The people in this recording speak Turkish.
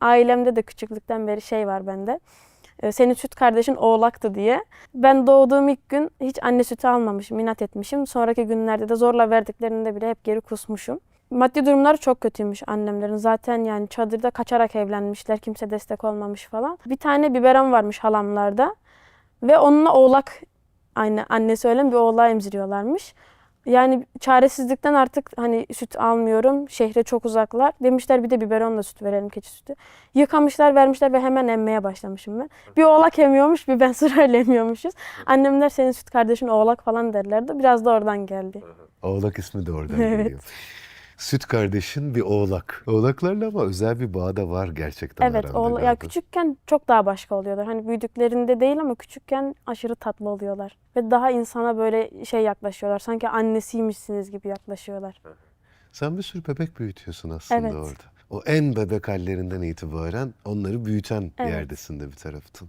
Ailemde de küçüklükten beri şey var bende. e, Senin süt kardeşin oğlaktı diye. Ben doğduğum ilk gün hiç anne sütü almamışım, inat etmişim. Sonraki günlerde de zorla verdiklerinde bile hep geri kusmuşum. Maddi durumları çok kötüymüş annemlerin. Zaten yani çadırda kaçarak evlenmişler. Kimse destek olmamış falan. Bir tane biberon varmış halamlarda. Ve onunla oğlak aynı annesi ölen bir oğlağı emziriyorlarmış. Yani çaresizlikten artık hani süt almıyorum. Şehre çok uzaklar. Demişler bir de biberonla süt verelim keçi sütü. Yıkamışlar vermişler ve hemen emmeye başlamışım ben. Bir oğlak emiyormuş bir ben sırayla emiyormuşuz. Annemler senin süt kardeşin oğlak falan derlerdi. Biraz da oradan geldi. Oğlak ismi de oradan Evet. geliyor. Süt kardeşin bir oğlak. Oğlaklarla ama özel bir bağ da var gerçekten Evet, oğla, ya küçükken çok daha başka oluyorlar. Hani büyüdüklerinde değil ama küçükken aşırı tatlı oluyorlar. Ve daha insana böyle şey yaklaşıyorlar. Sanki annesiymişsiniz gibi yaklaşıyorlar. Sen bir sürü bebek büyütüyorsun aslında Evet. orada. O en bebek hallerinden itibaren onları büyüten Evet. yerdesin de bir taraftan.